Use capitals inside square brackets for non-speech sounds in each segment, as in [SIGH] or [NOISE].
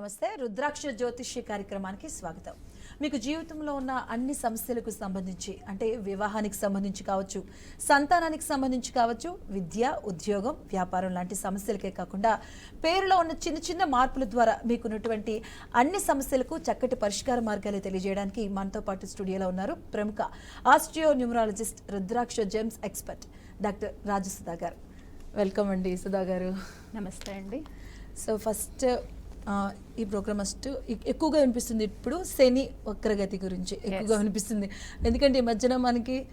నమస్తే. రుద్రాక్ష జ్యోతిష్య కార్యక్రమానికి స్వాగతం. మీకు జీవితంలో ఉన్న అన్ని సమస్యలకు సంబంధించి అంటే వివాహానికి సంబంధించి కావచ్చు సంతానానికి సంబంధించి కావచ్చు విద్య ఉద్యోగం వ్యాపారం లాంటి సమస్యలకే కాకుండా పేరులో ఉన్న చిన్న చిన్న మార్పుల ద్వారా మీకున్నటువంటి అన్ని సమస్యలకు చక్కటి పరిష్కార మార్గాలు తెలియజేయడానికి మనతో పాటు స్టూడియోలో ఉన్నారు ప్రముఖ astro numerologist rudraksha gems expert doctor Rajasudha గారు వెల్కమ్ అండి సుధా గారు నమస్తే అండి. సో ఫస్ట్ ఈ ప్రోగ్రామ్ ఫస్ట్ ఎ- ఎక్కువగా వినిపిస్తుంది ఇప్పుడు శని వక్రగతి గురించి ఎక్కువగా వినిపిస్తుంది. ఎందుకంటే ఈ మధ్యన మనకి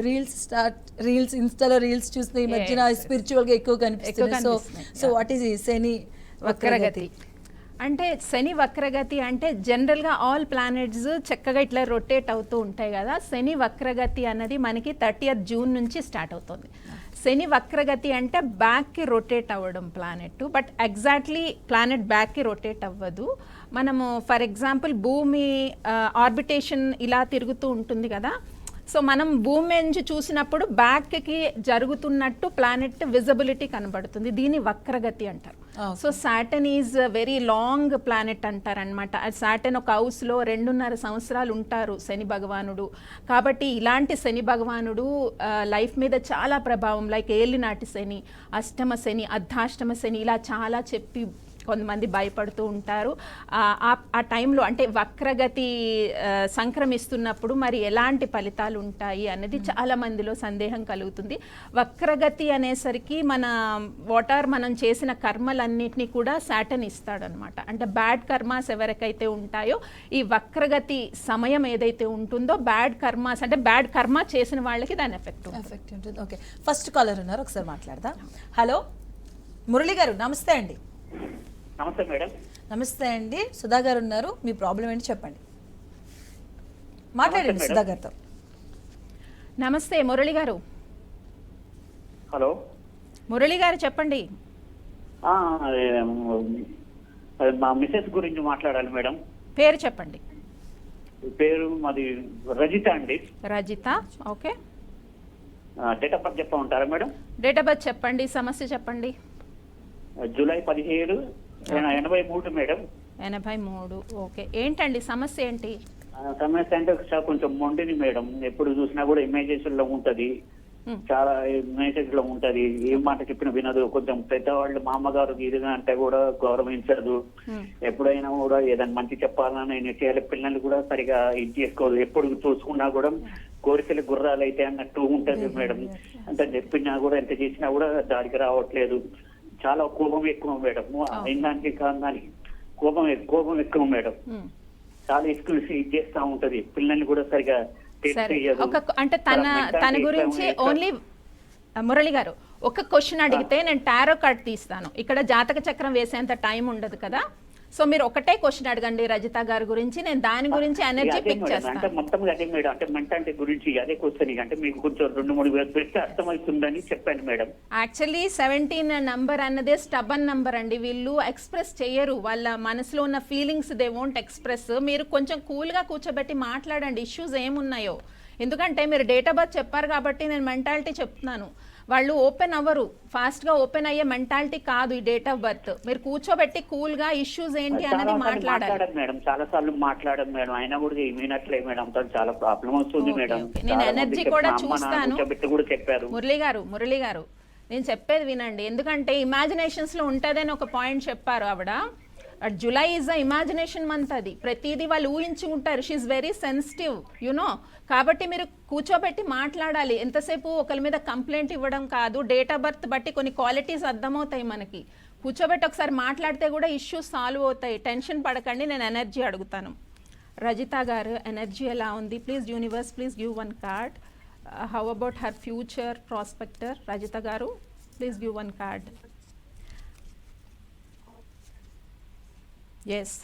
రీల్స్ స్టార్ట్ రీల్స్ ఇన్స్టాలో రీల్స్ చూస్తే ఈ మధ్యన Yes, yes. స్పిరిచువల్గా ఎక్కువ కనిపిస్తుంది. So so. వాట్ ఈస్ ఈ శని వక్రగతి. అంటే శని వక్రగతి అంటే జనరల్గా ఆల్ ప్లానెట్స్ చక్కగా ఇట్లా రొటేట్ అవుతూ ఉంటాయి కదా. శని వక్రగతి అన్నది మనకి థర్టీయత్ జూన్ నుంచి స్టార్ట్ అవుతుంది. శని వక్రగతి అంటే బ్యాక్కి రొటేట్ అవ్వడం ప్లానెట్ బట్ ఎగ్జాక్ట్లీ ప్లానెట్ బ్యాక్కి రొటేట్ అవ్వదు. మనము ఫర్ ఎగ్జాంపుల్ భూమి uh, ఆర్బిటేషన్ ఇలా తిరుగుతూ ఉంటుంది కదా. సో మనం భూమి నుంచి చూసినప్పుడు బ్యాక్కి జరుగుతున్నట్టు ప్లానెట్ విజిబిలిటీ కనబడుతుంది. దీన్ని వక్రగతి అంటారు. So Saturn is very long planet అంటారు అనమాట సాటన్ ఒక హౌస్లో రెండున్నర సంవత్సరాలు ఉంటారు శని భగవానుడు. కాబట్టి ఇలాంటి శని భగవానుడు లైఫ్ మీద చాలా ప్రభావం లైక్ ఏలినాటి శని అష్టమ శని అర్ధాష్టమ శని ఇలా చాలా చెప్పి కొంతమంది భయపడుతూ ఉంటారు. ఆ, టైంలో అంటే వక్రగతి సంక్రమిస్తున్నప్పుడు మరి ఎలాంటి ఫలితాలు ఉంటాయి అనేది చాలా మందిలో సందేహం కలుగుతుంది. వక్రగతి అనేసరికి మన వాటర్ మనం చేసిన కర్మలన్నిటినీ కూడా సాటన్ ఇస్తాడనమాట. అంటే బ్యాడ్ కర్మాస్ ఎవరికైతే ఉంటాయో ఈ వక్రగతి సమయం ఏదైతే ఉంటుందో బ్యాడ్ కర్మాస్ అంటే బ్యాడ్ కర్మ చేసిన వాళ్ళకి దాని ఎఫెక్ట్ ఎఫెక్ట్ ఉంటుంది. ఓకే. ఫస్ట్ కాలర్ ఉన్నారు ఒకసారి మాట్లాడదాం. హలో మురళి గారు నమస్తే అండి. నమస్తే మేడం. నమస్తే అండి. సుధా గారు ఉన్నారు. మీ ప్రాబ్లం ఏంటి చెప్పండి. మాట్లాడండి సుధా. గారితో. నమస్తే మురళి గారు. హలో. మురళి గారు చెప్పండి. ఆ, అదే, అది మా మిసెస్ గురించి మాట్లాడాలి మేడం. పేరు చెప్పండి. పేరు మాది రజిత అండి. Rajitha okay. Date of birth చెప్ప ఉంటారా మేడం? డేట్ ఆఫ్ బర్త్ చెప్పండి సమస్య చెప్పండి. జూలై పదిహేడు ఎనభై మూడు మేడం. ఎనభై మూడు ఓకే. ఏంటండి సమస్య ఏంటి? సమస్య అంటే కొంచెం మొండిని మేడం. ఎప్పుడు చూసినా కూడా ఇమేజెస్లో ఉంటది. చాలా ఇమేజెస్లో ఉంటది. ఏం మాట చెప్పిన వినదు. కొంచెం పెద్దవాళ్ళు మా అమ్మగారు ఇదిగా అంటే కూడా గౌరవించదు. ఎప్పుడైనా కూడా ఏదైనా మంచి చెప్పాలని నేను చేయాలి. పిల్లల్ని కూడా సరిగా ఇది చేసుకోదు. ఎప్పుడు చూసుకున్నా కూడా కోరికలు గుర్రాలు అయితే అన్నట్టు ఉంటది మేడం. అంత చెప్పినా కూడా ఎంత చేసినా కూడా దానికి రావట్లేదు. చాలా కోపం ఎక్కువ మేడం. అయినానికి కాదానికి కోపం కోపం ఎక్కువ మేడం. చాలా ఎక్కువ చేస్తా ఉంటది. పిల్లల్ని కూడా సరిగా ఒక అంటే తన తన గురించి? ఓన్లీ మురళి గారు ఒక క్వశ్చన్ అడిగితే నేను టారో కార్డ్ తీస్తాను. ఇక్కడ జాతక చక్రం వేసేంత టైం ఉండదు కదా? సో మీరు ఒకటే క్వశ్చన్ అడగండి రజిత గారి గురించి. నేను దాని గురించి ఎనర్జీ పిక్ మేడం, అంటే చేస్తాను. మొత్తం అదే మేడం అంటే మెంటాలిటీ గురించి అదే క్వశ్చన్ అంటే మీకు కొంచెం రెండు మూడు వేలు పెడితే అర్థమవుతుందని చెప్పాను మేడం. యాక్చువల్లీ సెవెంటీన్ నంబర్ అన్నదే స్టబన్ నంబర్ అండి. వీళ్ళు ఎక్స్ప్రెస్ చేయరు. వాళ్ళ మనసులో ఉన్న ఫీలింగ్స్ దే వోంట్ ఎక్స్ప్రెస్ మీరు కొంచెం కూల్గా కూర్చోబెట్టి మాట్లాడండి. ఇష్యూస్ ఏమున్నాయో. ఎందుకంటే మీరు డేట్ ఆఫ్ బర్త్ చెప్పారు కాబట్టి నేను మెంటాలిటీ చెప్తున్నాను. వాళ్ళు ఓపెన్ అవ్వరు. ఫాస్ట్గా ఓపెన్ అయ్యే మెంటాలిటీ కాదు ఈ డేట్ ఆఫ్ బర్త్. మీరు కూర్చోబెట్టి కూల్గా ఇష్యూస్ ఏంటి సార్లు మాట్లాడాలి. మేడం. చాలా సార్లు మాట్లాడాను మేడం. అయినా కూడా వినట్లే మేడం చాలా ప్రాబ్లం వస్తుంది మేడం. నేను మందికి కూడా చూస్తాను. కూర్చోబెట్టి కూడా చెప్పారు. మురళి గారు మురళి గారు నేను చెప్పేది వినండి. ఎందుకంటే ఇమాజినేషన్స్లో ఉంటుందని ఒక పాయింట్ చెప్పారు ఆవిడ. July is a imagination month అది. ప్రతిదీ వాళ్ళు ఊహించుకుంటారు she very sensitive you know కాబట్టి మీరు కూర్చోబెట్టి మాట్లాడాలి. ఎంతసేపు ఒకరి మీద కంప్లైంట్ ఇవ్వడం కాదు. డేట్ ఆఫ్ బర్త్ బట్టి కొన్ని క్వాలిటీస్ అర్థమవుతాయి మనకి. కూర్చోబెట్టి ఒకసారి మాట్లాడితే కూడా ఇష్యూస్ సాల్వ్ అవుతాయి. టెన్షన్ పడకండి నేను ఎనర్జీ అడుగుతాను. రజిత గారు ఎనర్జీ ఎలా ఉంది? Please universe please give one card how about her future prospector Rajitha గారు please give one card yes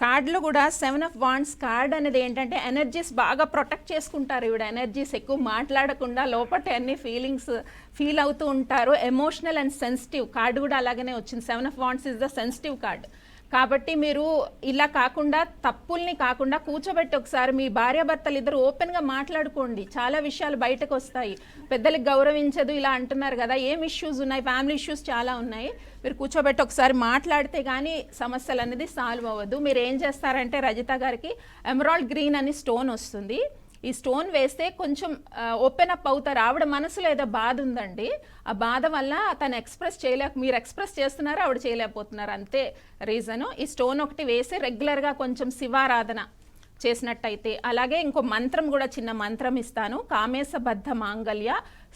కార్డులు కూడా సెవెన్ ఆఫ్ వాండ్స్ కార్డ్ అనేది ఏంటంటే ఎనర్జీస్ బాగా ప్రొటెక్ట్ చేసుకుంటారు. ఈవిడ ఎనర్జీస్ ఎక్కువ మాట్లాడకుండా లోపల అన్ని ఫీలింగ్స్ ఫీల్ అవుతూ ఉంటారు. ఎమోషనల్ అండ్ సెన్సిటివ్ కార్డు కూడా అలాగనే వచ్చింది. Seven of wands is the sensitive card. కాబట్టి మీరు ఇలా కాకుండా తప్పుల్ని కాకుండా కూర్చోబెట్టి ఒకసారి మీ భార్యాభర్తలు ఇద్దరు ఓపెన్గా మాట్లాడుకోండి. చాలా విషయాలు బయటకు వస్తాయి పెద్దలకు గౌరవించదు ఇలా అంటున్నారు కదా ఏం ఇష్యూస్ ఉన్నాయి? ఫ్యామిలీ ఇష్యూస్ చాలా ఉన్నాయి. మీరు కూర్చోబెట్టి ఒకసారి మాట్లాడితే కానీ సమస్యలు అనేది సాల్వ్ అవ్వదు. మీరు ఏం చేస్తారంటే రజిత గారికి ఎమరాల్డ్ గ్రీన్ అని స్టోన్ వస్తుంది. ఈ స్టోన్ వేస్తే కొంచెం ఓపెన్ అప్ అవుతారు ఆవిడ మనసులో ఏదో బాధ ఉందండి. ఆ బాధ వల్ల తను ఎక్స్ప్రెస్ చేయలేక మీరు ఎక్స్ప్రెస్ చేస్తున్నారు ఆవిడ చేయలేకపోతున్నారు. అంతే రీజను. ఈ స్టోన్ ఒకటి వేసి రెగ్యులర్గా కొంచెం శివారాధన చేసినట్టయితే అలాగే ఇంకో మంత్రం కూడా చిన్న మంత్రం ఇస్తాను. కామేశబద్ధ మాంగళ్య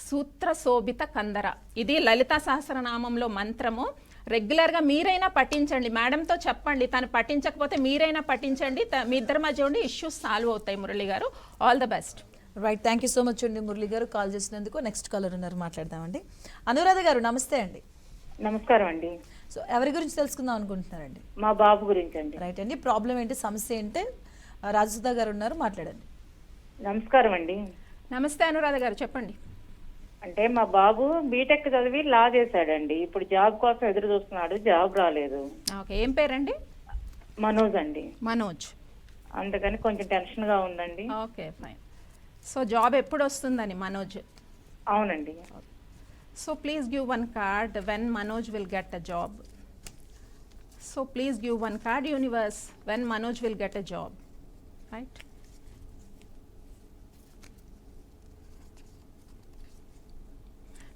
సూత్ర శోభిత కందర. ఇది లలిత సహస్రనామంలో మంత్రము. రెగ్యులర్గా మీరైనా పఠించండి మేడంతో చెప్పండి. తను పఠించకపోతే మీరైనా త- మీ ఇద్దరి మధ్య ఉండి ఇష్యూస్ సాల్వ్ అవుతాయి మురళి గారు. All the best right thank you so much అండి మురళి గారు కాల్ చేసినందుకు. నెక్స్ట్ కాలర్ ఉన్నారు. మాట్లాడదామండి. అనురాధ గారు నమస్తే అండి. నమస్కారం అండి. సో ఎవరి గురించి తెలుసుకుందాం అనుకుంటున్నారండి? మా బాబు గురించి అండి. రైట్ అండి. ప్రాబ్లం ఏంటి? సమస్య ఏంటి? రాజసుధా గారు ఉన్నారు. మాట్లాడండి. నమస్కారం అండి. నమస్తే అనురాధ గారు. చెప్పండి. అంటే మా బాబు బీటెక్ చదివి లా చేశాడండి. ఇప్పుడు జాబ్ కోసం ఎదురు చూస్తున్నాడు. జాబ్ రాలేదు. ఓకే ఏం పేరండి? మనోజ్ అండి. మనోజ్. అందుకని కొంచెం టెన్షన్గా ఉందండి. Okay fine. సో జాబ్ ఎప్పుడు వస్తుందని మనోజ్? అవునండి. So please give one card when Manoj will get a job. So please give one card universe when Manoj will get a job. Right?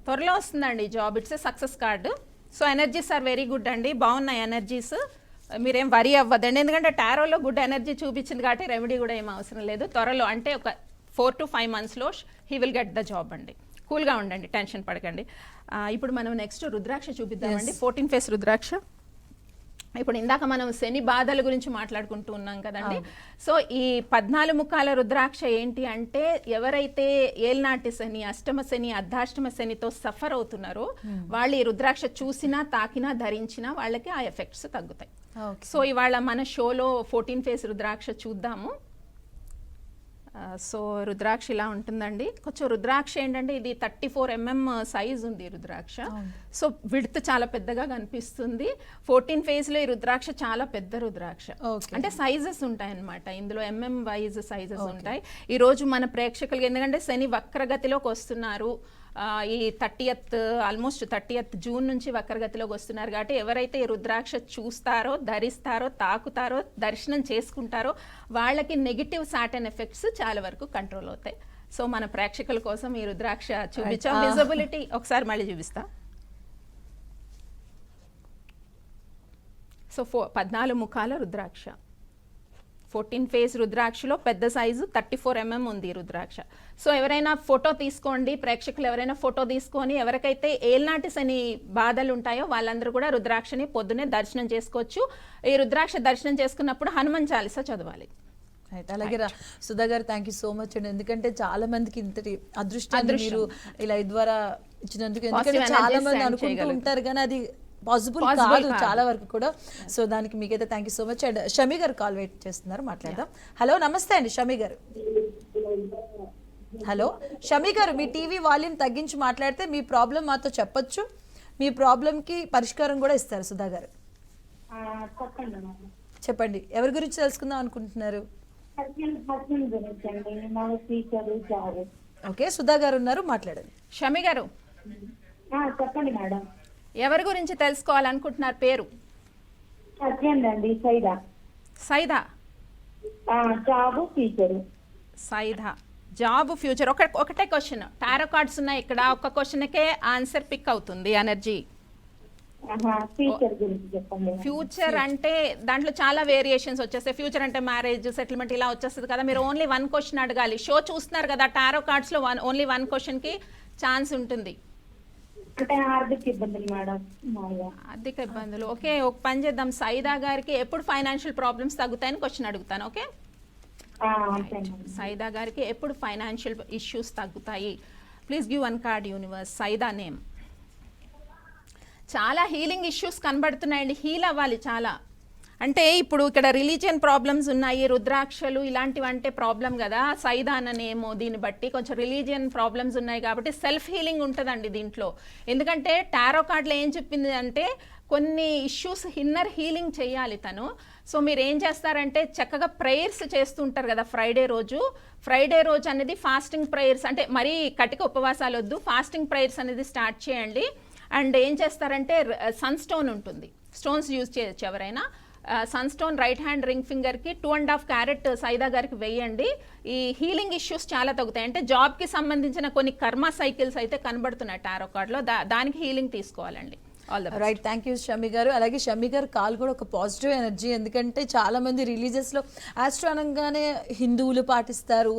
త్వరలో వస్తుందండి job. It's success card so energies are very good అండి. బాగున్నాయి energies మీరేం వరి అవ్వదండి. ఎందుకంటే టారోలో good energy చూపించింది కాబట్టి రెమెడీ కూడా ఏం అవసరం లేదు. త్వరలో అంటే ఒక ఫోర్ టు ఫైవ్ మంత్స్లో he will get the job అండి. కూల్గా ఉండండి టెన్షన్ పడకండి. ఇప్పుడు మనం next rudraksha చూపిద్దామండి. Fourteen face rudraksha. ఇప్పుడు ఇందాక మనం శని బాధల గురించి మాట్లాడుకుంటూ ఉన్నాం కదండి. సో ఈ పద్నాలుగు ముఖాల రుద్రాక్ష ఏంటి అంటే ఎవరైతే ఏల్నాటి శని అష్టమ శని అర్ధాష్టమ శనితో సఫర్ అవుతున్నారో వాళ్ళు ఈ రుద్రాక్ష చూసినా తాకినా ధరించినా వాళ్ళకి ఆ ఎఫెక్ట్స్ తగ్గుతాయి. సో ఇవాళ మన షోలో ఫోర్టీన్ ఫేస్ రుద్రాక్ష చూద్దాము. సో రుద్రాక్ష ఇలా ఉంటుందండి. కొంచెం రుద్రాక్ష ఏంటంటే ఇది థర్టీ ఫోర్ ఎంఎం సైజ్ ఉంది రుద్రాక్ష. సో విడ్త్ చాలా పెద్దగా కనిపిస్తుంది. ఫోర్టీన్ ఫేజ్లో ఈ రుద్రాక్ష చాలా పెద్ద రుద్రాక్ష. అంటే సైజెస్ ఉంటాయి అన్నమాట ఇందులో ఎంఎం వైజ్ సైజెస్ ఉంటాయి. ఈ రోజు మన ప్రేక్షకులకి ఎందుకంటే శని వక్రగతిలోకి వస్తున్నారు. ఈ థర్టీయత్ ఆల్మోస్ట్ థర్టీయత్ జూన్ నుంచి వక్రగతిలోకి వస్తున్నారు కాబట్టి ఎవరైతే ఈ రుద్రాక్ష చూస్తారో ధరిస్తారో తాకుతారో దర్శనం చేసుకుంటారో వాళ్ళకి నెగిటివ్ సాటన్ ఎఫెక్ట్స్ చాలా వరకు కంట్రోల్ అవుతాయి. సో మన ప్రేక్షకుల కోసం ఈ రుద్రాక్ష చూపించాం. విజిబిలిటీ ఒకసారి మళ్ళీ చూపిస్తా. సో ఫో పద్నాలుగు ముఖాల రుద్రాక్ష. ఫోర్టీన్ ఫేస్ రుద్రాక్షలో పెద్ద సైజు థర్టీ ఫోర్ ఎంఎం ఉంది రుద్రాక్ష. సో ఎవరైనా ఫోటో తీసుకోండి ప్రేక్షకులు ఎవరైనా ఫోటో తీసుకొని ఎవరికైతే ఏల్నాటి శని బాధలు ఉంటాయో వాళ్ళందరూ కూడా రుద్రాక్షని పొద్దునే దర్శనం చేసుకోవచ్చు. ఈ రుద్రాక్ష దర్శనం చేసుకున్నప్పుడు హనుమాన్ చాలీసా చదవాలి. రైట్ అలాగే రా సుధా గారు థ్యాంక్ యూ సో మచ్ అండి. ఎందుకంటే చాలా మందికి ఇంతటి అదృష్టాన్ని మీరు ఇలా ద్వారా ఇచ్చినందుకు. ఎందుకంటే చాలా మంది అనుకుంటూ. ఉంటారు కానీ అది పాసిబుల్ కాదు. చాలా వరకు కూడా. సో దానికి మీకైతే thank you so much and Shami గారు కాల్ వెయిట్ చేస్తున్నారు మాట్లాడదాం. హలో నమస్తే అండి షమి గారు. హలో షమి గారు మీ టీవీ వాల్యూమ్ తగ్గించి మాట్లాడితే మీ ప్రాబ్లం మాతో చెప్పొచ్చు. మీ ప్రాబ్లంకి పరిష్కారం కూడా ఇస్తారు సుధా గారు. చెప్పండి చెప్పండి. ఎవరి గురించి తెలుసుకుందాం అనుకుంటున్నారు? ఓకే సుధా గారు ఉన్నారు మాట్లాడండి. షమి గారు. చెప్పండి మేడం. ఎవరి గురించి తెలుసుకోవాలనుకుంటున్నారు పేరు? అండి Saida. Saida? Job teacher Saida. Job future. ఒక ఒకటే క్వశ్చన్. టారో కార్డ్స్ ఉన్నాయి ఇక్కడ. ఒక క్వశ్చన్కే ఆన్సర్ పిక్ అవుతుంది ఎనర్జీ. ఫ్యూచర్ అంటే దాంట్లో చాలా వేరియేషన్స్ వచ్చేస్తాయి. ఫ్యూచర్ అంటే మ్యారేజ్ సెటిల్మెంట్ ఇలా వచ్చేస్తుంది కదా. మీరు ఓన్లీ వన్ క్వశ్చన్ అడగాలి. షో చూస్తున్నారు కదా టారో కార్డ్స్లో వన్ ఓన్లీ వన్ క్వశ్చన్కి ఛాన్స్ ఉంటుంది. ఆర్థిక ఇబ్బందులు మేడం ఆర్థిక ఇబ్బందులు. ఓకే ఒక పని చేద్దాం. సైదా గారికి ఎప్పుడు ఫైనాన్షియల్ ప్రాబ్లమ్స్ తగ్గుతాయని క్వశ్చన్ అడుగుతాను ఓకే? సైదా గారికి ఎప్పుడు ఫైనాన్షియల్ ఇష్యూస్ తగ్గుతాయి? Please give one card universe Saida name. చాలా హీలింగ్ ఇష్యూస్ కనబడుతున్నాయండి. హీల్ అవ్వాలి చాలా. అంటే ఇప్పుడు ఇక్కడ రిలీజియన్ ప్రాబ్లమ్స్ ఉన్నాయి రుద్రాక్షలు ఇలాంటివి అంటే ప్రాబ్లం కదా. సైదాన్ అనేమో దీన్ని బట్టి కొంచెం రిలీజియన్ ప్రాబ్లమ్స్ ఉన్నాయి కాబట్టి సెల్ఫ్ హీలింగ్ ఉంటుందండి దీంట్లో. ఎందుకంటే టారో కార్డులో ఏం చెప్పింది అంటే కొన్ని ఇష్యూస్ ఇన్నర్ హీలింగ్ చేయాలి తను. సో మీరు ఏం చేస్తారంటే చక్కగా ప్రేయర్స్ చేస్తుంటారు కదా ఫ్రైడే రోజు. ఫ్రైడే రోజు అనేది ఫాస్టింగ్ ప్రేయర్స్ అంటే మరీ కటిక ఉపవాసాలు వద్దు ఫాస్టింగ్ ప్రేయర్స్ అనేది స్టార్ట్ చేయండి. అండ్ ఏం చేస్తారంటే సన్ స్టోన్ ఉంటుంది. స్టోన్స్ యూజ్ చేయొచ్చు ఎవరైనా sun stone right hand ring ఫింగర్కి two and half carat Saida గారికి వేయండి. ఈ హీలింగ్ ఇష్యూస్ చాలా తగ్గుతాయి. అంటే జాబ్కి సంబంధించిన కొన్ని కర్మ సైకిల్స్ అయితే కనబడుతున్నాయి టారో కార్డ్లో దా దానికి హీలింగ్ తీసుకోవాలండి. రైట్ థ్యాంక్ యూ షమి గారు. అలాగే షమి గారు కాల్ కూడా ఒక పాజిటివ్ ఎనర్జీ ఎందుకంటే చాలా మంది రిలీజియస్లో ఆస్ట్రో అనగానే హిందువులు పాటిస్తారు.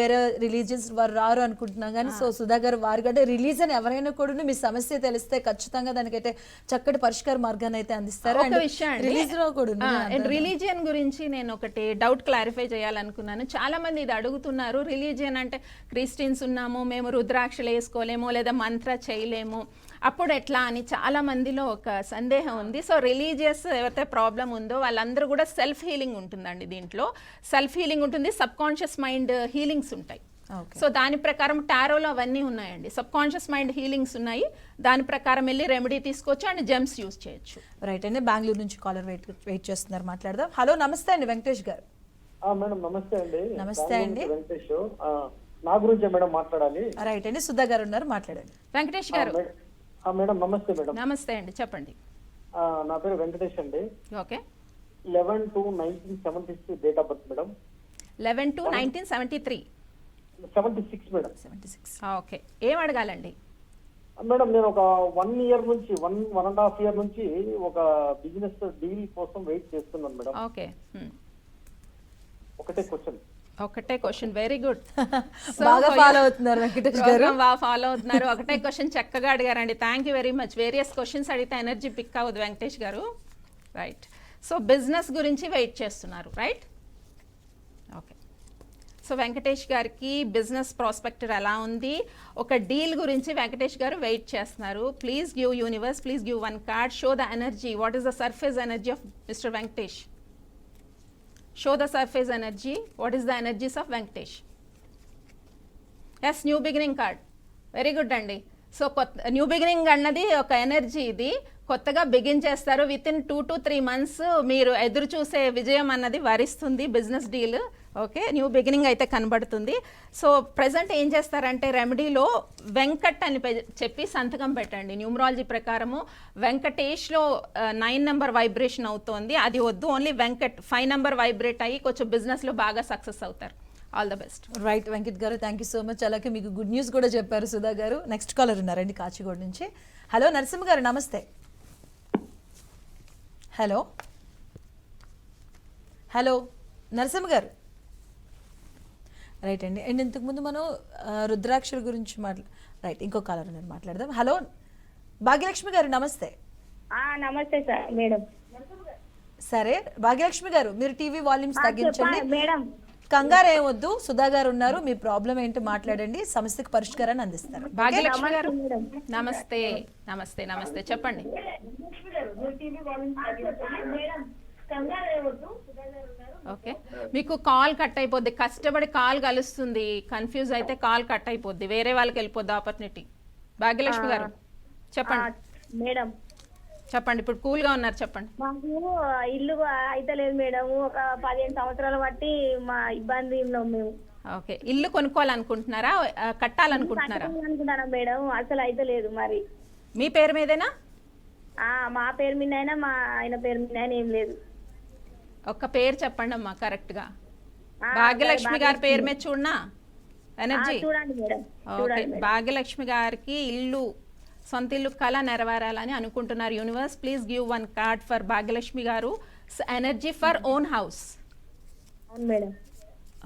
వేరే రిలీజియన్స్ వారు రారు అనుకుంటున్నాం కానీ సో సుధా గారు వారు అంటే రిలీజన్ ఎవరైనా కూడా మీ సమస్య తెలిస్తే ఖచ్చితంగా దానికైతే చక్కటి పరిష్కార మార్గాన్ని అయితే అందిస్తారు. రిలీజియన్ గురించి నేను ఒకటి డౌట్ క్లారిఫై చేయాలనుకున్నాను. చాలా మంది ఇది అడుగుతున్నారు. రిలీజియన్ అంటే క్రిస్టియన్స్ ఉన్నాము మేము రుద్రాక్షలు వేసుకోలేము లేదా మంత్ర చేయలేము. అప్పుడు ఎట్లా అని చాలా మందిలో ఒక సందేహం ఉంది. సో రిలీజియస్ ఎవరైతే ప్రాబ్లం ఉందో వాళ్ళందరూ కూడా సెల్ఫ్ హీలింగ్ ఉంటుందండి దీంట్లో. సెల్ఫ్ హీలింగ్ ఉంటుంది సబ్ కాన్షియస్ మైండ్ హీలింగ్స్ ఉంటాయి. సో దాని ప్రకారం టారోలో అవన్నీ ఉన్నాయండి. సబ్ కాన్షియస్ మైండ్ హీలింగ్స్ ఉన్నాయి. దాని ప్రకారం వెళ్ళి రెమెడీ తీసుకోవచ్చు అండ్ జెమ్స్ యూజ్ చేయొచ్చు. రైట్ అండి బెంగళూరు నుంచి కాలర్ వెయిట్ వెయిట్ చేస్తున్నారు మాట్లాడదాం. హలో నమస్తే అండి వెంకటేష్ గారు. ఆ, మేడం నమస్తే అండి. నమస్తే అండి. వెంకటేష్. ఆ, నా గురించే మేడం మాట్లాడాలి. రైట్ అండి సుధా గారు ఉన్నారు మాట్లాడండి. వెంకటేష్ గారు. మేడం నమస్తే మేడం. నమస్తే అండి చెప్పండి. నా పేరు వెంకటేష్ అండి. Okay. Eleven two nineteen seventy date of birth madam. Eleven two nineteen seventy three. Seventy six madam. Seventy six. Okay. ఏం అడగాలండి? మేడం నేను ఒక వన్ ఇయర్ నుంచి one one and half year నుంచి ఒక బిజినెస్ డీల్ కోసం వెయిట్ చేస్తున్నాను madam. Okay. ఒకటే క్వశ్చన్. ఒకటే క్వశ్చన్ [LAUGHS] వెరీ గుడ్ బాగా follow అవుతున్నారు వెంకటేష్ గారు. బాగా ఫాలో అవుతున్నారు. ఒకటే క్వశ్చన్ చక్కగా అడిగారండి. Thank you very much various questions అడిగితే ఎనర్జీ పిక్ అవ్వదు వెంకటేష్ గారు. రైట్ సో బిజినెస్ గురించి వెయిట్ చేస్తున్నారు. రైట్ ఓకే సో వెంకటేష్ గారికి బిజినెస్ ప్రాస్పెక్టర్ ఎలా ఉంది? ఒక డీల్ గురించి వెంకటేష్ గారు వెయిట్ చేస్తున్నారు. Please give universe please give one card show the energy what is the surface energy of mister Venkatesh show the surface energy. What is the energies of Venkatesh? Yes, new beginning card. Very good, Dandi. So కొత్త new beginning అన్నది ఒక energy ఇది. కొత్తగా begin చేస్తారు. Within two to three months మీరు ఎదురు చూసే విజయం అన్నది వరిస్తుంది business deal okay new beginning అయితే కనబడుతుంది. సో ప్రజెంట్ ఏం చేస్తారంటే రెమెడీలో వెంకట్ అని పె- చెప్పి సంతకం పెట్టండి. న్యూమరాలజీ ప్రకారము వెంకటేష్లో నైన్ నెంబర్ వైబ్రేషన్ అవుతోంది. అది వద్దు only Venkat five number vibrate అయ్యి కొంచెం బిజినెస్లో బాగా సక్సెస్ అవుతారు. All the best right Venkat గారు థ్యాంక్ యూ సో మచ్ అలాగే మీకు గుడ్ న్యూస్ కూడా చెప్పారు సుధా గారు. నెక్స్ట్ కాలర్ ఉన్నారండి కాచిగూడ నుంచి. హలో నరసింహ గారు నమస్తే. హలో హలో నరసింహ గారు. రైట్ అండి. అండ్ ఇంతకుముందు మనం రుద్రాక్షల గురించి మాట్లా రైట్ ఇంకో కాలర్ ఉన్నారు మాట్లాడదాం. హలో భాగ్యలక్ష్మి గారు నమస్తే. ఆ నమస్తే సార్ మేడం. సరే భాగ్యలక్ష్మి గారు మీరు టీవీ వాల్యూమ్స్ తగ్గించండి. మేడం. కంగారు ఏమొద్దు సుధా గారు ఉన్నారు. మీ ప్రాబ్లం ఏంటో మాట్లాడండి. సమస్యకు పరిష్కారాన్ని అందిస్తారు. భాగ్యలక్ష్మి గారు. మేడం. నమస్తే. నమస్తే నమస్తే. చెప్పండి. ఓకే. మీకు కాల్ కట్ అయిపోద్ది. కష్టపడి కాల్ కలుస్తుంది. కన్ఫ్యూజ్ అయితే కాల్ కట్ అయిపోద్ది. వేరే వాళ్ళకి వెళ్ళిపోద్ది ఆపర్చునిటీ. భాగ్యలక్ష్మి గారు. చెప్పండి. మేడం చెప్పండి ఇప్పుడు కూల్గా ఉన్నారు చెప్పండి. మాకు ఇల్లు అయితలేదు మేడం. ఒక పదిహేను సంవత్సరాలు బట్టి మా ఇబ్బంది ఉన్నాం మేము. ఓకే. ఇల్లు కొనుక్కోవాలనుకుంటున్నారా? కట్టాలనుకుంటున్నారా? అనుకుంటున్నాం మేడం. అసలు అయితలేదు మరి. మీ పేరు మీదేనా? ఆ మా పేరు మీద అయినా మా ఆయన పేరు మీద అయినా ఏం లేదు. ఒక్క పేరు చెప్పండి అమ్మా కరెక్ట్గా భాగ్యలక్ష్మి గారి పేరు మీద చూడనా ఎనర్జీ? చూడండి మేడం. ఓకే. చూడండి మేడం. భాగ్యలక్ష్మి గారికి ఇల్లు సొంత ఇల్లు కళ నెరవేరాలని అనుకుంటున్నారు universe. Please give one card for Bhagyalakshmi గారు. Energy for own house.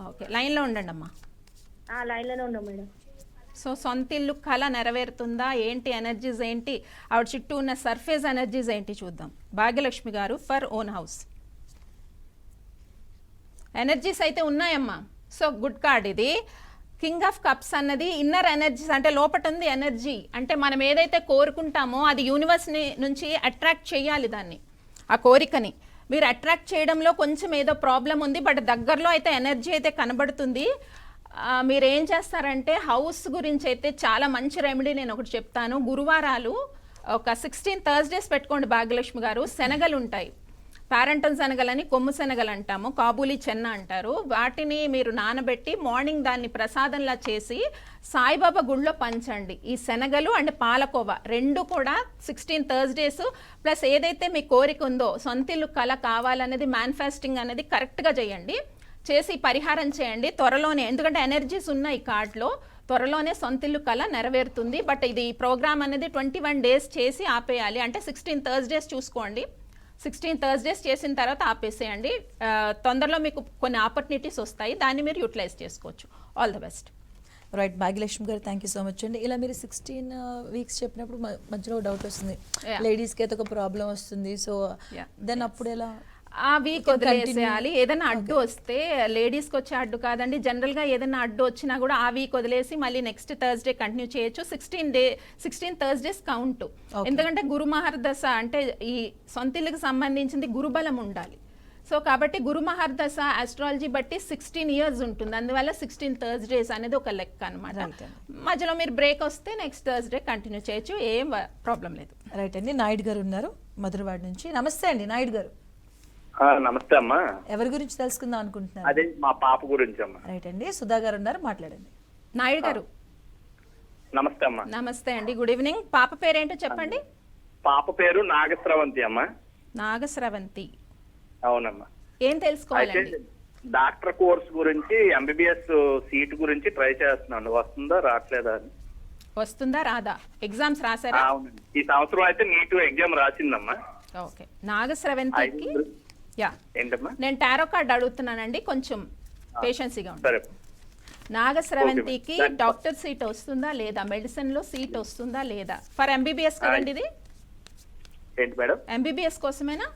Okay లైన్లో ఉండండి అమ్మా. లైన్లోనే ఉన్నాం మేడం. సో సొంత ఇల్లు కళ నెరవేరుతుందా? ఏంటి ఎనర్జీస్ ఏంటి? ఆవిడ చుట్టూ ఉన్న సర్ఫేస్ ఎనర్జీస్ ఏంటి చూద్దాం. భాగ్యలక్ష్మి గారు ఫర్ ఓన్ హౌస్. ఎనర్జీస్ అయితే ఉన్నాయమ్మా. సో గుడ్ కార్డ్ ఇది. కింగ్ ఆఫ్ కప్స్ అన్నది ఇన్నర్ ఎనర్జీస్ అంటే లోపట ఉంది ఎనర్జీ అంటే మనం ఏదైతే కోరుకుంటామో అది యూనివర్స్ని నుంచి అట్రాక్ట్ చేయాలి దాన్ని ఆ కోరికని. మీరు అట్రాక్ట్ చేయడంలో కొంచెం ఏదో ప్రాబ్లం ఉంది బట్ దగ్గరలో అయితే ఎనర్జీ అయితే కనబడుతుంది. మీరు ఏం చేస్తారంటే హౌస్ గురించి అయితే చాలా మంచి రెమెడీ నేను ఒకటి చెప్తాను. గురువారాలు ఒక సిక్స్టీన్ థర్స్డేస్ పెట్టుకోండి భాగ్యలక్ష్మి గారు. శనగలు ఉంటాయి. పారంటన్ శనగలని కొమ్ము శనగలు అంటాము కాబూలి చెన్న అంటారు. వాటిని మీరు నానబెట్టి మార్నింగ్ దాన్ని ప్రసాదంలా చేసి సాయిబాబా గుళ్ళో పంచండి. ఈ శనగలు అండ్ పాలకోవ రెండు కూడా సిక్స్టీన్ థర్స్డేస్ ప్లస్ ఏదైతే మీ కోరిక ఉందో సొంతిల్లు కళ కావాలనేది మేనిఫెస్టింగ్ అనేది కరెక్ట్గా చేయండి. చేసి పరిహారం చేయండి త్వరలోనే. ఎందుకంటే ఎనర్జీస్ ఉన్నాయి కార్డ్లో. త్వరలోనే సొంతిల్లు కళ నెరవేరుతుంది. బట్ ఇది ప్రోగ్రామ్ అనేది ట్వంటీ వన్ డేస్ చేసి ఆపేయాలి. అంటే సిక్స్టీన్ థర్స్డేస్ చూసుకోండి. సిక్స్టీన్ థర్స్డేస్ చేసిన తర్వాత ఆపేసేయండి. తొందరలో మీకు కొన్ని ఆపర్చునిటీస్ వస్తాయి. దాన్ని మీరు యూటిలైజ్ చేసుకోవచ్చు. All the best right Bhagyalakshmi గారు థ్యాంక్ యూ సో మచ్ అండి. ఇలా మీరు సిక్స్టీన్ వీక్స్ చెప్పినప్పుడు మధ్యలో డౌట్ వస్తుంది. లేడీస్కి అయితే ఒక ప్రాబ్లం వస్తుంది. సో. దెన్ అప్పుడు ఎలా? ఆ వీక్ వదిలేసేయాలి. ఏదైనా అడ్డు వస్తే లేడీస్కి వచ్చే అడ్డు కాదండి. జనరల్గా ఏదైనా అడ్డు వచ్చినా కూడా ఆ వీక్ వదిలేసి మళ్ళీ నెక్స్ట్ థర్స్డే కంటిన్యూ చేయొచ్చు. Sixteen day sixteen Thursdays count. ఎందుకంటే గురు మహర్దశ అంటే ఈ సొంతిల్లుకి సంబంధించింది గురుబలం ఉండాలి. సో కాబట్టి గురు మహర్దశ ఆస్ట్రాలజీ బట్టి సిక్స్టీన్ ఇయర్స్ ఉంటుంది. అందువల్ల సిక్స్టీన్ థర్స్డేస్ అనేది ఒక లెక్క అనమాట మధ్యలో మీరు బ్రేక్ వస్తే నెక్స్ట్ థర్స్డే కంటిన్యూ చేయొచ్చు. ఏం ప్రాబ్లం లేదు. రైట్ అండి. నాయుడు గారు ఉన్నారు మధురవాడ నుంచి. నమస్తే అండి నాయుడు గారు. నమస్తే అమ్మా. ఎవరి గురించి తెలుసుకుందాం అనుకుంటున్నారు? అదే మా పాప గురించి అమ్మా. రైట్ అండి. సుధా గారు ఉన్నారు మాట్లాడండి. నాయుడు గారు. నమస్తే అమ్మా. నమస్తే అండి గుడ్ ఈవినింగ్. పాప పేరేంటో చెప్పండి. పాప పేరు నాగస్రవంతి అమ్మా. నాగస్రవంతి అవునమ్మా. ఏం తెలుసుకోవాలండి? డాక్టర్ కోర్స్ గురించి ఎంబీబీఎస్ సీట్ గురించి ట్రై చేస్తున్నాను. వస్తుందా రావట్లేదా అని. వస్తుందా రాదా? ఎగ్జామ్స్ రాసారా ఈ సంవత్సరం అయితే నీట్ ఎగ్జామ్ రాసిందమ్మా. ఓకే. నాగస్రవంతికి ఐదు యా ఏంటమ్మా? నేను టారో కార్డ్ అడుగుతున్నానండి కొంచెం పేషెన్సీగా సరే. ma'am. డాక్టర్ సీట్ వస్తుందా లేదా? మెడిసిన్లో సీట్ వస్తుందా లేదా? ఫర్ ఎంబీబీఎస్ కదండి ఇది? ఏంటి మేడం? ఎంబీబీఎస్ కోసమేనా?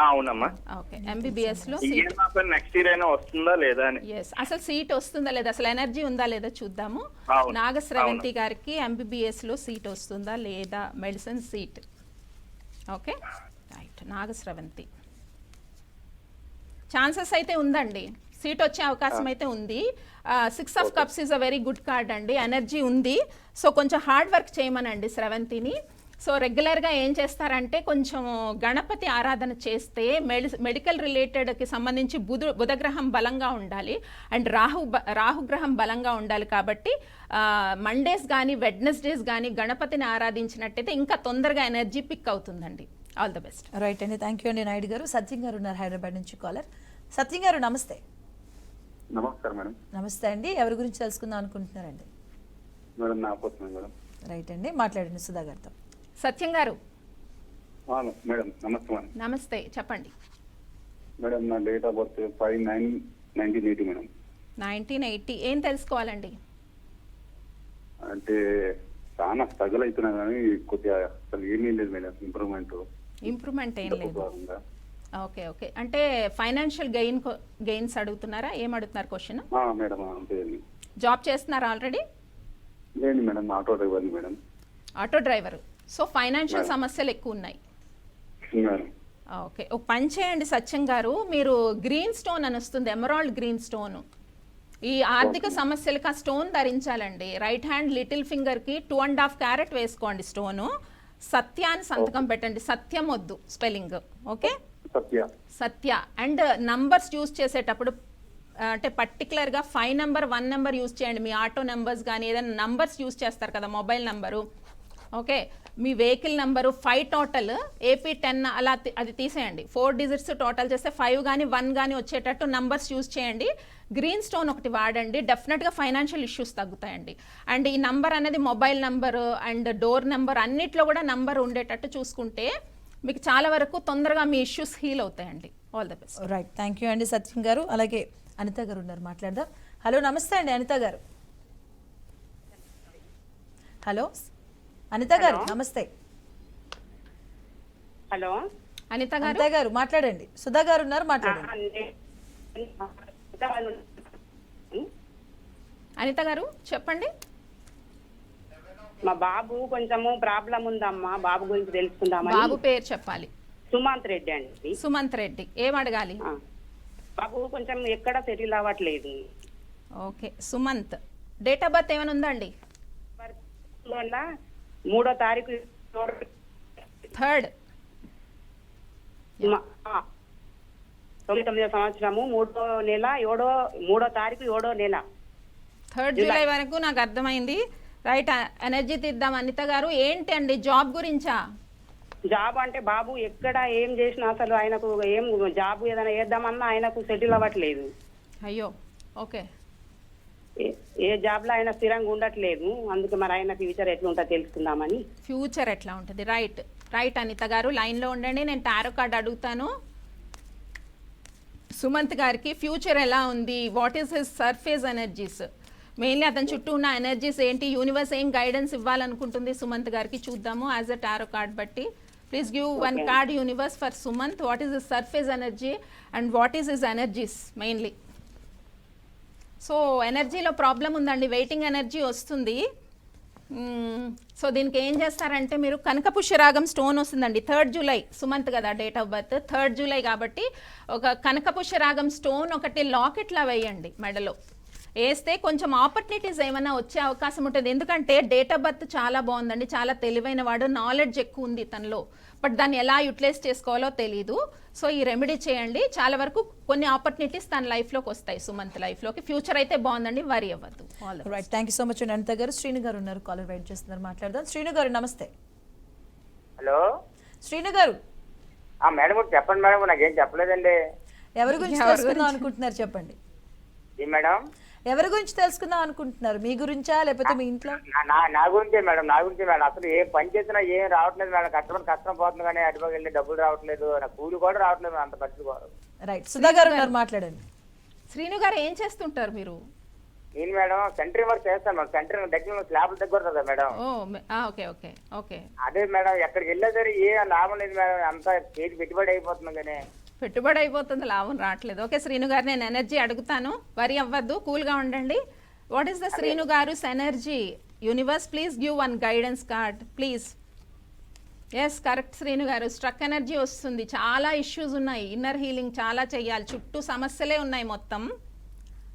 అవునమ్మా. ఓకే ఎంబీబీఎస్లో ఈ సీట్ ఇయర్ మాత్రం నెక్స్ట్ ఇయర్ అయినా వస్తుందా లేదా అని. ఎస్ అసలు సీట్ వస్తుందా లేదా? అసలు ఎనర్జీ ఉందా లేదా చూద్దాము. అవును, నాగస్రవంతి గారికి ఎంబీబీఎస్లో సీట్ వస్తుందా లేదా? Medicine seat okay right Nagasravanthi. Chances అయితే ఉందండి. సీట్ వచ్చే అవకాశం అయితే ఉంది. Six of cups is a very good card అండి. ఎనర్జీ ఉంది. సో కొంచెం హార్డ్ వర్క్ చేయమనండి స్రవంతిని సో రెగ్యులర్గా ఏం చేస్తారంటే కొంచెం గణపతి ఆరాధన చేస్తే మెడి మెడికల్ రిలేటెడ్కి సంబంధించి బుధు బుధగ్రహం బలంగా ఉండాలి. అండ్ రాహు బ- రాహుగ్రహం బలంగా ఉండాలి కాబట్టి మండేస్ కానీ వెడ్నెస్డేస్ కానీ గణపతిని ఆరాధించినట్టయితే ఇంకా తొందరగా ఎనర్జీ పిక్ అవుతుందండి. ఆల్ ద బెస్ట్ రైట్ అండి థ్యాంక్ యూ అండి నాయుడు గారు. సత్యం గారు ఉన్నారు హైదరాబాద్ నుంచి కాలర్. సత్యం గారు నమస్తే. నమస్కారం మేడం. నమస్తే అండి. ఎవరి గురించి తెలుసుకుందాం అనుకుంటున్నారండి? మేడం నా కోసం మేడం. రైట్ అండి. మాట్లాడండి సుధా గారితో. సత్యం గారు. మేడం నమస్తే మేడం. నమస్తే చెప్పండి. మేడం నా date of birth five nine nineteen eighty madam. Nineteen eighty. ఏం తెలుసుకోవాలండి? అంటే చాలా స్ట్రగుల్ అవుతున్నా కానీ కొద్దిగా అసలు ఏమీ లేదు మేడం ఇంప్రూవ్మెంట్. ఇంప్రూవ్మెంట్ ఏం లేదు. Okay okay. అంటే ఫైనాన్షియల్ గెయిన్ గెయిన్స్ అడుగుతున్నారా? ఏం అడుగుతున్నారు క్వశ్చన్ మేడం జాబ్ చేస్తున్నారా ఆల్రెడీ లేదు మేడం ఆటో డ్రైవర్ని madam. Auto driver. So financial. సమస్యలు ఎక్కువ ఉన్నాయి. ఓకే. ఒక పని చేయండి సత్యం గారు. మీరు గ్రీన్ స్టోన్ అని వస్తుంది ఎమరాల్డ్ గ్రీన్ స్టోన్ ఈ ఆర్థిక సమస్యలకు ఆ స్టోన్ ధరించాలండి. రైట్ హ్యాండ్ లిటిల్ ఫింగర్కి టూ అండ్ హాఫ్ క్యారెట్ వేసుకోండి స్టోను సత్యాన్ని సంతకం పెట్టండి. సత్యం వద్దు spelling. Okay? Satya. And numbers use చేసేటప్పుడు అంటే పర్టికులర్గా five number one number use చేయండి. మీ ఆటో నెంబర్స్ కానీ ఏదైనా నంబర్స్ యూజ్ చేస్తారు కదా మొబైల్ నెంబరు. ఓకే? మీ vehicle number five total AP ten అలా అది తీసేయండి. ఫోర్ డిజిట్స్ టోటల్ చేస్తే ఫైవ్ కానీ వన్ కానీ వచ్చేటట్టు నంబర్స్ యూజ్ చేయండి. గ్రీన్ స్టోన్ ఒకటి వాడండి. డెఫినెట్గా ఫైనాన్షియల్ ఇష్యూస్ తగ్గుతాయండి. అండ్ ఈ నంబర్ అనేది mobile number and door number అన్నిట్లో కూడా నంబర్ ఉండేటట్టు చూసుకుంటే మీకు చాలా వరకు తొందరగా మీ ఇష్యూస్ హీల్ అవుతాయండి. All the best right thank you అండి సత్యం గారు అలాగే అనిత గారు ఉన్నారు. మాట్లాడదాం. హలో నమస్తే అండి అనిత గారు. హలో అనిత గారు నమస్తే. హలో. అనిత గారు? అనిత గారు మాట్లాడండి. సుధా గారు ఉన్నారు మాట్లాడండి. అనిత గారు చెప్పండి. మా బాబు కొంచెము ప్రాబ్లం ఉందమ్మా. బాబు గురించి తెలుసుకుందామని. బాబు పేరు చెప్పాలి. సుమంత్ రెడ్డి అండి. సుమంత్ రెడ్డి. ఏం అడగాలి. బాబు కొంచెం ఎక్కడ సెటిల్ అవ్వట్లేదు. Okay. Sumanth. Date of birth ఏమైనా ఉందండి వల్ల మూడో తారీఖు థర్డ్. తొమ్మిది తొమ్మిదో సంవత్సరము మూడో నెల ఏడో మూడో తారీఖు ఏడో నెల. థర్డ్ జూలై వరకు నాకు అర్థమైంది. రైట్ ఎనర్జీ తీద్దాం అనిత గారు. ఏంటి అండి జాబ్ గురించా? జాబ్ అంటే బాబు ఎక్కడ ఏం చేసినా అసలు ఆయనకు ఏం జాబ్ ఏదైనా వేద్దామన్నా ఆయనకు సెటిల్ అవ్వట్లేదు. అయ్యో ఓకే. ఏ- జాబ్లో ఆయన స్థిరంగా ఉండట్లేదు. అందుకే మరి ఆయన ఫ్యూచర్ ఎట్లుంటా తెలుసుకుందామని. ఫ్యూచర్ ఎట్లా ఉంటుంది? రైట్ రైట్ అనిత గారు. లైన్లో ఉండండి నేను టారో కార్డ్ అడుగుతాను. సుమంత్ గారికి ఫ్యూచర్ ఎలా ఉంది? What is his surface energies mainly అతని చుట్టూ ఉన్న ఎనర్జీస్ ఏంటి? యూనివర్స్ ఏం గైడెన్స్ ఇవ్వాలనుకుంటుంది సుమంత్ గారికి చూద్దాము యాజ్ అ టారో కార్డ్ బట్టి. Please give one card universe for Sumanth what is his surface energy and what is his energies mainly so ఎనర్జీలో problem ఉందండి. వెయిటింగ్ ఎనర్జీ వస్తుంది. సో దీనికి ఏం చేస్తారంటే మీరు కనకపుష్యరాగం స్టోన్ వస్తుందండి. థర్డ్ జూలై సుమంత్ కదా date of birth. Third July కాబట్టి ఒక కనకపుష్యరాగం స్టోన్ ఒకటి లాకెట్లా వేయండి మెడలో. వేస్తే కొంచెం ఆపర్చునిటీస్ ఏమైనా వచ్చే అవకాశం ఉంటుంది. ఎందుకంటే డేట్ ఆఫ్ బర్త్ చాలా బాగుందండి. చాలా తెలివైన వాడు. నాలెడ్జ్ ఎక్కువ ఉంది తనలో. బట్ దాన్ని ఎలా యూటిలైజ్ చేసుకోవాలో తెలీదు. సో ఈ రెమెడీ చేయండి. చాలా వరకు కొన్ని ఆపర్చునిటీస్ తన లైఫ్లోకి వస్తాయి సుమంత్ లైఫ్లోకి. ఫ్యూచర్ అయితే బాగుందండి వరి అవ్వద్దు. Right thank you so much Anitha గారు. శ్రీను గారు ఉన్నారు కాలర్ వెయిట్ చేస్తున్నారు మాట్లాడదాం. శ్రీను గారు నమస్తే. హలో? శ్రీను గారు. ఆ మేడం చెప్పండి మేడం నాకేం చెప్పలేదండి. ఎవరి గురించి? అనుకుంటున్నారు చెప్పండి. ఈ మేడం? ఎవరి గురించి తెలుసుకుందాం అనుకుంటున్నారు? మీ గురించా? లేకపోతే మీ ఇంట్లో? నా- గురించే మేడం నా గురించే మేడం. అసలు ఏ పని చేసినా ఏం రావట్లేదు మేడం. కష్టపడి కష్టం పోతుంది కానీ అటుపక్క వెళ్ళి డబ్బులు రావట్లేదు. నా కూలి కూడా రావట్లేదు మేడం, అంత పరిస్థితి. రైట్ సుధా గారు ఉన్నారు మాట్లాడండి. శ్రీను గారు ఏం చేస్తుంటారు మీరు? నేను మేడం సెంటరీ వర్క్ చేస్తాను మేడం. సెంటరీ దగ్గర స్లాబ్ల దగ్గర కదా మేడం. ఓ మే- ఆ, ఓకే ఓకే ఓకే. అదే మేడం ఎక్కడికి వెళ్ళా సరే ఏ లాభం లేదు మేడం. అంత చేతి పెట్టుబడి అయిపోతుంది కానీ. పెట్టుబడి అయిపోతుంది లాభం రావట్లేదు. ఓకే శ్రీను గారు నేను ఎనర్జీ అడుగుతాను. వరి అవ్వద్దు కూల్గా ఉండండి. వాట్ ఈస్ ద శ్రీను గారు energy? Universe please give one guidance card please yes correct Srinu గారు. స్ట్రక్ ఎనర్జీ వస్తుంది. చాలా ఇష్యూస్ ఉన్నాయి. ఇన్నర్ హీలింగ్ చాలా చెయ్యాలి చుట్టూ సమస్యలే ఉన్నాయి మొత్తం.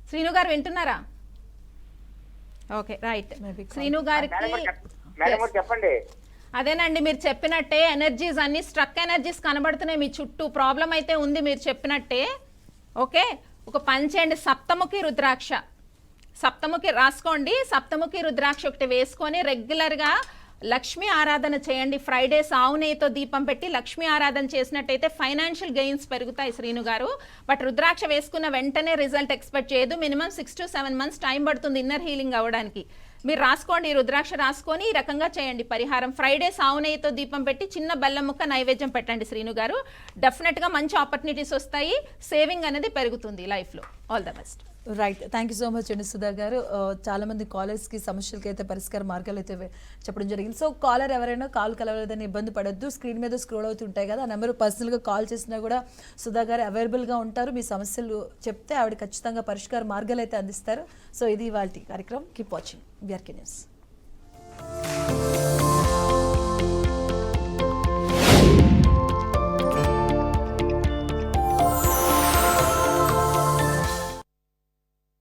శ్రీను గారు వింటున్నారా? ఓకే రైట్ శ్రీను గారికి చెప్పండి. అదేనండి మీరు చెప్పినట్టే ఎనర్జీస్ అన్ని స్ట్రక్ ఎనర్జీస్ కనబడుతున్నాయి. మీ చుట్టూ ప్రాబ్లం అయితే ఉంది మీరు చెప్పినట్టే. ఓకే? ఒక పని చేయండి. సప్తముఖి రుద్రాక్ష. సప్తముఖి రాసుకోండి. సప్తముఖి రుద్రాక్ష ఒకటి వేసుకొని రెగ్యులర్గా లక్ష్మీ ఆరాధన చేయండి. ఫ్రైడే సావు నెయ్యితో దీపం పెట్టి లక్ష్మీ ఆరాధన చేసినట్టయితే ఫైనాన్షియల్ గెయిన్స్ పెరుగుతాయి శ్రీను గారు. బట్ రుద్రాక్ష వేసుకున్న వెంటనే రిజల్ట్ ఎక్స్పెక్ట్ చేయదు. Minimum six to seven months time పడుతుంది ఇన్నర్ హీలింగ్ అవ్వడానికి మీరు రాసుకోండి ఈ రుద్రాక్ష రాసుకొని ఈ రకంగా చేయండి. పరిహారం ఫ్రైడే సావునయ్యతో దీపం పెట్టి చిన్న బెల్లం ముక్క నైవేద్యం పెట్టండి శ్రీను గారు. డెఫినెట్గా మంచి ఆపర్చునిటీస్ వస్తాయి. సేవింగ్ అనేది పెరుగుతుంది లైఫ్లో. All the best. Right thank you so much అండి సుధా గారు. Uh, చాలామంది కాలర్స్కి సమస్యలకి అయితే పరిష్కార మార్గాలు అయితే చెప్పడం జరిగింది. సో కాలర్ ఎవరైనా కాల్ కలవలేదని ఇబ్బంది పడద్దు. స్క్రీన్ మీద స్క్రోల్ అవుతుంటాయి కదా ఆ నెంబర్ పర్సనల్గా కాల్ చేసినా కూడా సుధా గారు అవైలబుల్గా ఉంటారు. మీ సమస్యలు చెప్తే ఆవిడ ఖచ్చితంగా పరిష్కార మార్గాలు అయితే అందిస్తారు. సో ఇది వాళ్ళ కార్యక్రమం. Keep watching VRK news